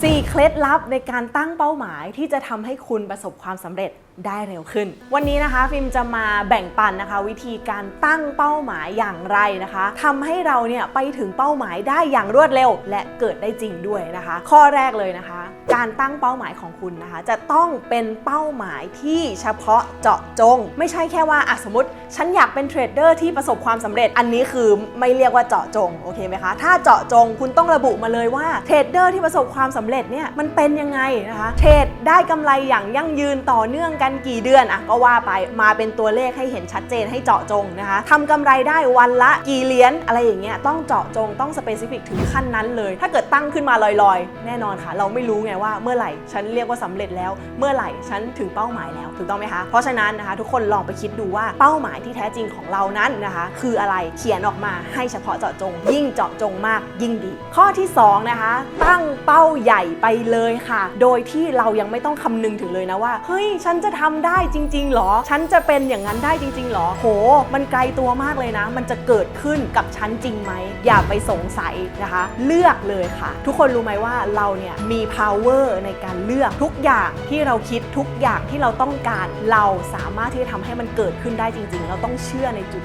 Sí, เคล็ดลับในการตั้งเป้าหมายที่จะทำให้คุณประสบความสำเร็จได้เร็วขึ้น วันนี้นะคะฟิล์มจะมาแบ่งปันนะคะ วิธีการตั้งเป้าหมายอย่างไรนะคะทำให้เราเนี่ยไปถึงเป้าหมายได้อย่างรวดเร็ว และเกิดได้จริงด้วยนะคะ ข้อแรกเลยนะคะ การตั้งเป้าหมายของคุณนะคะ จะต้องเป็นเป้าหมายที่เฉพาะเจาะจง ไม่ใช่แค่ว่าอะสมมติ ฉันอยากเป็นเทรดเดอร์ที่ประสบความสำเร็จอันนี้คือไม่เรียกว่าเจาะจงโอเคไหมคะถ้าเจาะจงคุณต้องระบุมาเลยว่าเทรดเดอร์ที่ประสบความสำเร็จเนี่ยมันเป็นยังไงนะคะเทรดได้กำไรอย่างยั่งยืนต่อเนื่องกันกี่เดือนอะก็ว่าไปมาเป็นตัวเลขให้เห็นชัดเจนให้เจาะจงนะคะทำกำไรได้วันละกี่เหรียญอะไรอย่างเงี้ยต้องเจาะจงต้องสเปซิฟิกถึงขั้นนั้นเลย ถ้าเกิดตั้งขึ้นมาลอยๆ แน่นอนค่ะ เราไม่รู้ไงว่าเมื่อไหร่ฉันเรียกว่าสำเร็จแล้ว เมื่อไหร่ฉันถึงเป้าหมายแล้วถูกต้องไหมคะเพราะฉะนั้นนะคะ ทุกคนลองไปคิดดูว่าเป้าหมายที่แท้จริงของเรานั้นนะคะ คืออะไรเขียนออกมาให้เฉพาะเจาะจง ยิ่งเจาะจงมากยิ่งดี ข้อที่สองนะคะตั้งเป้าใหญ่ไปเลยค่ะ โดยที่เรายังไม่ต้องคำนึงถึงเลยนะว่า เฮ้ย ฉันจะทำได้จริง ๆหรอ ฉันจะเป็นอย่างนั้นได้จริง ๆหรอ โห มันไกลตัวมากเลยนะ มันจะเกิดขึ้นกับฉันจริงไหม อย่าไปสงสัยนะคะ เลือกเลยค่ะ ทุกคนรู้ไหมว่าเราเนี่ยมี power ในการเลือกทุกอย่างที่เราคิดทุกอย่างที่เราต้องการ เราสามารถที่จะทำให้มันเกิดขึ้นได้จริง ๆ เราต้องเชื่อในจุด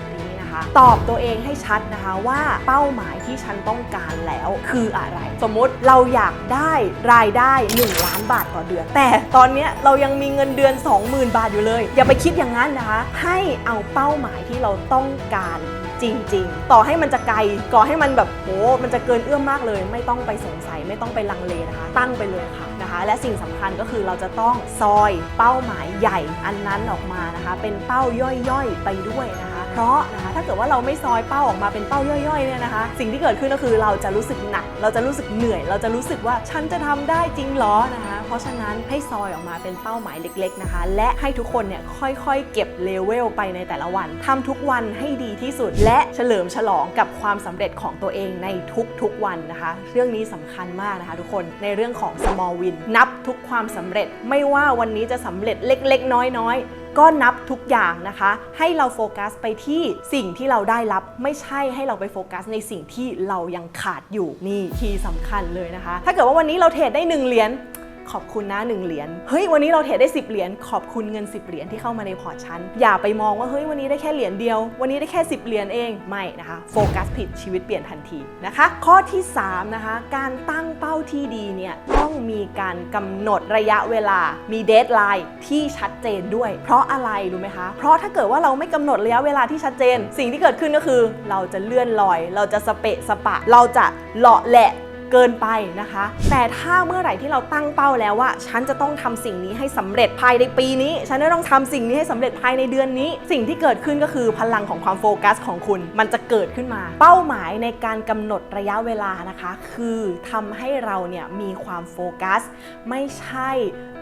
ตอบตัวเองให้ชัดนะคะว่าเป้าหมายที่ฉันต้องการแล้วคืออะไร สมมติเราอยากได้รายได้ 1 ล้านบาทต่อเดือน แต่ตอนนี้เรายังมีเงินเดือน 20,000 บาทอยู่เลย อย่าไปคิดอย่างนั้นนะคะ ให้เอาเป้าหมายที่เราต้องการจริงๆ ต่อให้มันจะไกล ก่อให้มันแบบโห มันจะเกินเอื้อมมากเลย ไม่ต้องไปสงสัย ไม่ต้องไปลังเลนะคะ ตั้งไปเลยค่ะนะคะ และสิ่งสำคัญก็คือเราจะต้องซอยเป้าหมายใหญ่อันนั้นออกมานะคะ เป็นเป้าย่อยๆ ไปด้วยนะคะ เพราะนะคะถ้าเกิดว่าเราไม่ซอยเป้าออกมาเป็นเป้าย่อยๆเนี่ยนะคะ สิ่งที่เกิดขึ้นก็คือเราจะรู้สึกหนัก เราจะรู้สึกเหนื่อย เราจะรู้สึกว่าฉันจะทำได้จริงหรอนะคะ เพราะฉะนั้นให้ซอยออกมาเป็นเป้าหมายเล็ก ๆนะคะ และให้ทุกคนเนี่ยค่อยๆ เก็บเลเวลไปในแต่ละวันทำทุกวันให้ดีที่สุด และเฉลิมฉลองกับความสำเร็จของตัวเองในทุกๆวันนะคะ เรื่องนี้สำคัญมากนะคะ ทุกคนในเรื่องของ small win นับทุกความสำเร็จ ไม่ว่าวันนี้จะสำเร็จเล็ก ๆ น้อยๆ ก็นับทุกอย่างนะคะ ให้เราโฟกัสไปที่สิ่งที่เราได้รับ ไม่ใช่ให้เราไปโฟกัสในสิ่งที่เรายังขาดอยู่นี่คีย์สำคัญเลยนะคะ ถ้าเกิดว่าวันนี้เราเทรดได้ 1 เหรียญ ขอบคุณนะ1เหรียญเฮ้ยวันนี้เราเทรดได้ 10 เหรียญขอบคุณเงิน 10 เหรียญที่เข้ามาในพอร์ตฉันอย่าไปมองว่าเฮ้ยวันนี้ได้แค่เหรียญเดียว วันนี้ได้แค่ 10 เหรียญเองไม่นะคะโฟกัสผิดชีวิตเปลี่ยนทันทีนะคะ ข้อที่3นะคะการตั้งเป้าที่ดีเนี่ยต้องมีการกำหนดระยะเวลามีเดทไลน์ที่ชัดเจนด้วย เพราะอะไรรู้ไหมคะเพราะถ้าเกิดว่าเราไม่กำหนดระยะเวลาที่ชัดเจน สิ่งที่เกิดขึ้นก็คือ เราจะเลื่อนลอย เราจะสเปะสปะ เราจะเลาะแหละ เกินไปนะคะ แต่ถ้าเมื่อไหร่ที่เราตั้งเป้าแล้วว่า ฉันจะต้องทำสิ่งนี้ให้สำเร็จภายในปีนี้ ฉันจะต้องทำสิ่งนี้ให้สำเร็จภายในเดือนนี้ สิ่งที่เกิดขึ้นก็คือพลังของความโฟกัสของคุณ มันจะเกิดขึ้นมา เป้าหมายในการกำหนดระยะเวลานะคะ คือทำให้เราเนี่ยมีความโฟกัส ไม่ใช่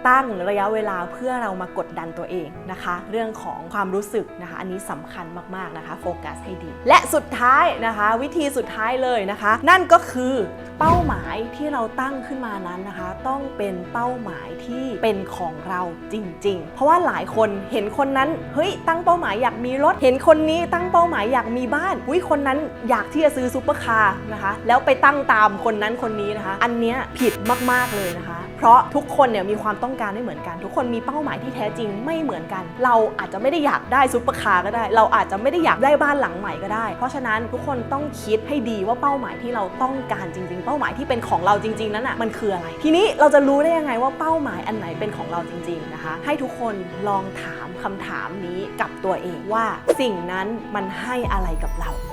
ตั้งระยะเวลาเพื่อเรามากดดันตัวเองนะคะ เรื่องของความรู้สึกนะคะ อันนี้สำคัญมากๆนะคะ โฟกัสให้ดี และสุดท้ายนะคะ วิธีสุดท้ายเลยนะคะ นั่นก็คือเป้าหมายที่เราตั้งขึ้นมานั้นนะคะ ต้องเป็นเป้าหมายที่เป็นของเราจริง ๆ เพราะว่าหลายคนเห็นคนนั้นเฮ้ยตั้งเป้าหมายอยากมีรถเห็นคนนี้ตั้งเป้าหมายอยากมีบ้านอุ้ยคนนั้นอยากที่จะซื้อซูเปอร์คาร์นะคะ แล้วไปตั้งตามคนนั้นคนนี้นะคะ อันเนี้ยผิดมากๆเลยนะคะ เพราะทุกคนเนี่ยมีความต้องการไม่เหมือนกัน ทุกคนมีเป้าหมายที่แท้จริงไม่เหมือนกัน เราอาจจะไม่ได้อยากได้ซูเปอร์คาร์ก็ได้ เราอาจจะไม่ได้อยากได้บ้านหลังใหม่ก็ได้ เพราะฉะนั้นทุกคนต้องคิดให้ดีว่าเป้าหมายที่เราต้องการจริง ๆ เป้าหมายที่เป็นของเราจริง ๆ นั้นอะมันคืออะไร ทีนี้เราจะรู้ได้ยังไงว่าเป้าหมายอันไหนเป็นของเราจริง ๆ นะคะ ให้ทุกคนลองถามคำถามนี้กับตัวเองว่า สิ่งนั้นมันให้อะไรกับเราอ่า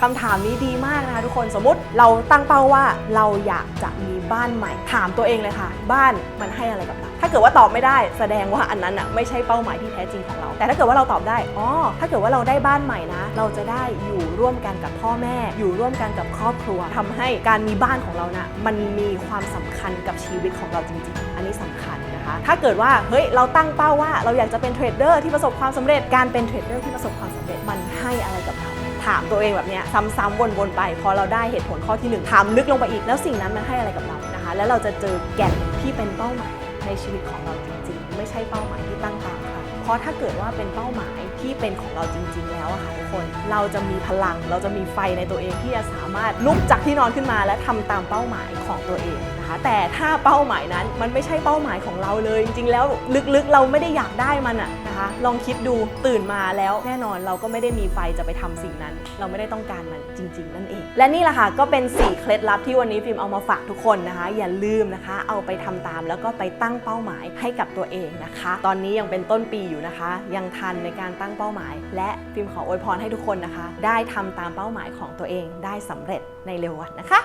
คำถามนี้ดีมากนะคะทุกคนสมมติเราตั้งเป้าว่าเราอยากจะมีบ้านใหม่ ถามตัวเองเลยค่ะ บ้านมันให้อะไรกับเราถ้าเกิดว่าตอบไม่ได้แสดงว่าอันนั้นอะไม่ใช่เป้าหมายที่แท้จริงของเรา แต่ถ้าเกิดว่าเราตอบได้อ๋อถ้าเกิดว่าเราได้บ้านใหม่นะ เราจะได้อยู่ร่วมกันกับพ่อแม่ อยู่ร่วมกันกับครอบครัวทำให้การมีบ้านของเรานะ่ะมันมีความสำคัญกับชีวิตของเราจริง ๆ อันนี้สำคัญนะคะ ถ้าเกิดว่าเฮ้ยเราตั้งเป้าว่าเราอยากจะเป็นเทรดเดอร์ที่ประสบความสำเร็จการเป็นเทรดเดอร์ที่ประสบความสำเร็จมันให้อะไรกับเรา ถามตัวเองแบบนี้ซ้ำๆวนๆไป พอเราได้เหตุผลข้อที่หนึ่งถามลึกลงไปอีกแล้วสิ่งนั้นมันให้อะไรกับเรานะคะ แล้วเราจะเจอแก่นที่เป็นเป้าหมายในชีวิตของเราจริงๆ ไม่ใช่เป้าหมายที่ตั้งตามใครเพราะถ้าเกิดว่าเป็นเป้าหมายที่เป็นของเราจริง ๆ แล้วอะค่ะทุกคนเราจะมีพลัง เราจะมีไฟในตัวเองที่จะสามารถลุกจากที่นอนขึ้นมา และทำตามเป้าหมายของตัวเองนะคะนะคะ แต่ถ้าเป้าหมายนั้นมันไม่ใช่เป้าหมายของเราเลย จริงๆแล้วลึกๆ เราไม่ได้อยากได้มันอะนะคะ ลองคิดดูตื่นมาแล้วแน่นอนเราก็ไม่ได้มีไฟจะไปทำสิ่งนั้น เราไม่ได้ต้องการมันจริง ๆ นั่นเอง และนี่แหละค่ะก็เป็น 4 เคล็ดลับที่วันนี้ฟิล์มเอามาฝากทุกคนนะคะ อย่าลืมนะคะ เอาไปทำตามแล้วก็ไปตั้งเป้าหมายให้กับตัวเองนะคะ ตอนนี้ยังเป็นต้นปีอยู่นะคะ ยังทันในการตั้งเป้าหมาย และฟิล์มขออวยพรให้ทุกคนนะคะ ได้ทำตามเป้าหมายของตัวเองได้สำเร็จในเร็ววันนะคะ